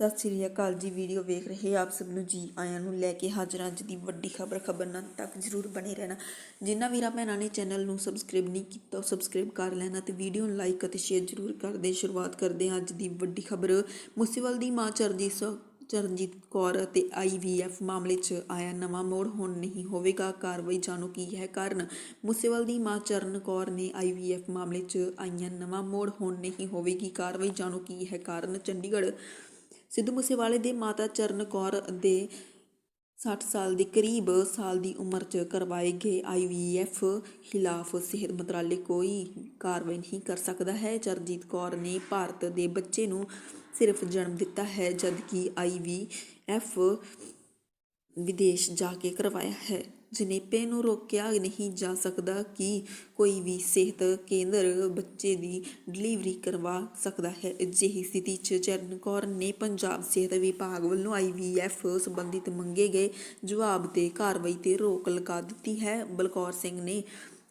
ਸਤਿ ਸ੍ਰੀ ਅਕਾਲ ਜੀ, ਵੀਡੀਓ ਵੇਖ ਰਹੇ ਆਪ ਸਭ ਨੂੰ। ਜੀ ਆਇਆਂ ਨੂੰ ਲੈ ਕੇ ਹਾਜ਼ਰ ਅੱਜ ਦੀ ਵੱਡੀ ਖਬਰ ਖਬਰ ਤੱਕ ਜਰੂਰ ਬਣੇ ਰਹਿਣਾ। ਜਿਨ੍ਹਾਂ ਵੀਰਾਂ ਭੈਣਾਂ ਨੇ ਚੈਨਲ ਨੂੰ ਸਬਸਕ੍ਰਾਈਬ ਨਹੀਂ ਕੀਤਾ, ਉਹ ਸਬਸਕ੍ਰਾਈਬ ਕਰ ਲੈਣਾ ਤੇ ਵੀਡੀਓ ਨੂੰ ਲਾਈਕ ਅਤੇ ਸ਼ੇਅਰ ਜਰੂਰ ਕਰਦੇ ਸ਼ੁਰੂਆਤ ਕਰਦੇ ਹਾਂ ਅੱਜ ਦੀ ਵੱਡੀ ਖਬਰ। ਮੁਸੀਬਲ ਦੀ ਮਾਂ ਚਰਜੀ ਚਰਨਜੀਤ ਕੌਰ ਅਤੇ ਆਈਵੀਐਫ ਮਾਮਲੇ 'ਚ ਆਇਆ ਨਵਾਂ ਮੋੜ, ਹੁਣ ਨਹੀਂ ਹੋਵੇਗਾ, ਕਾਰਵਾਈ ਜਾਣੋ ਕੀ ਹੈ ਕਾਰਨ। ਮੁਸੇਵਾਲ ਦੀ ਮਾਂ ਚਰਨ ਕੌਰ ਨੇ ਆਈਵੀਐਫ ਮਾਮਲੇ 'ਚ ਆਈਆਂ ਨਵਾਂ ਮੋੜ, ਹੁਣ ਨਹੀਂ ਹੋਵੇਗੀ, ਕਾਰਵਾਈ ਜਾਣੋ ਕੀ ਹੈ ਕਾਰਨ। ਚੰਡੀਗੜ੍ਹ ਸਿੱਧੂ ਮੂਸੇਵਾਲੇ ਦੇ ਮਾਤਾ ਚਰਨ ਕੌਰ ਦੇ 60 ਸਾਲ ਦੇ ਕਰੀਬ ਸਾਲ ਦੀ ਉਮਰ 'ਚ ਕਰਵਾਏ ਗਏ ਆਈਵੀਐਫ ਖਿਲਾਫ ਸਿਹਤ ਮੰਤਰਾਲੇ ਕੋਈ ਕਾਰਵਾਈ ਨਹੀਂ ਕਰ ਸਕਦਾ ਹੈ। ਚਰਜੀਤ ਕੌਰ ਨੇ ਭਾਰਤ ਦੇ ਬੱਚੇ ਨੂੰ ਸਿਰਫ ਜਨਮ ਦਿੱਤਾ ਹੈ, ਜਦਕਿ ਆਈਵੀਐਫ ਵਿਦੇਸ਼ ਜਾ ਕੇ ਕਰਵਾਇਆ ਹੈ। ਜਨੇਪੇ ਨੂੰ ਰੋਕਿਆ ਨਹੀਂ ਜਾ ਸਕਦਾ ਕਿ ਕੋਈ ਵੀ ਸਿਹਤ ਕੇਂਦਰ ਬੱਚੇ ਦੀ ਡਿਲੀਵਰੀ ਕਰਵਾ ਸਕਦਾ ਹੈ। ਅਜਿਹੀ ਸਥਿਤੀ 'ਚ ਚਰਨ ਕੌਰ ਨੇ ਪੰਜਾਬ ਸਿਹਤ ਵਿਭਾਗ ਵੱਲੋਂ ਆਈਵੀਐਫ ਸੰਬੰਧਿਤ ਮੰਗੇ ਗਏ ਜਵਾਬ ਤੇ ਕਾਰਵਾਈ ਤੇ ਰੋਕ ਲਗਾ ਦਿੱਤੀ ਹੈ। ਬਲਕੌਰ ਸਿੰਘ ਨੇ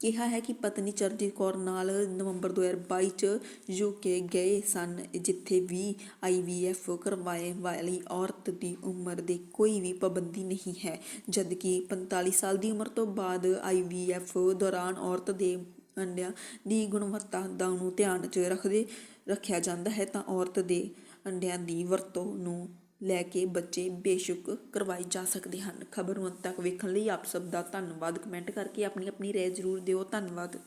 ਕਿਹਾ ਹੈ ਕਿ ਪਤਨੀ ਚਰਨਜੀਤ ਕੌਰ ਨਾਲ ਨਵੰਬਰ 2022 ਚ ਯੂਕੇ ਗਏ ਸਨ, ਜਿੱਥੇ ਵੀ ਆਈਵੀਐਫ ਕਰਵਾਏ ਵਾਲੀ ਔਰਤ ਦੀ ਉਮਰ ਦੇ ਕੋਈ ਵੀ ਪਾਬੰਦੀ ਨਹੀਂ ਹੈ। ਜਦਕਿ 45 ਸਾਲ ਦੀ ਉਮਰ ਤੋਂ ਬਾਅਦ ਆਈਵੀਐਫ ਦੌਰਾਨ ਔਰਤ ਦੇ ਅੰਡਿਆਂ ਦੀ ਗੁਣਵੱਤਾ ਦਾ ਨੂੰ ਧਿਆਨ 'ਚ ਰੱਖਦੇ, ਰੱਖਿਆ ਜਾਂਦਾ ਹੈ, ਤਾਂ ਔਰਤ ਦੇ ਅੰਡਿਆਂ ਦੀ ਵਰਤੋਂ ਨੂੰ ਲੈ ਕੇ ਬੱਚੇ ਬੇਸ਼ੱਕ ਕਰਵਾਏ ਜਾ ਸਕਦੇ ਹਨ। ਖਬਰ ਨੂੰ ਅੰਤ ਤੱਕ ਵੇਖਣ ਲਈ ਆਪ ਸਭ ਦਾ ਧੰਨਵਾਦ। ਕਮੈਂਟ ਕਰਕੇ ਆਪਣੀ ਆਪਣੀ ਰਾਏ ਜ਼ਰੂਰ ਦਿਓ। ਧੰਨਵਾਦ।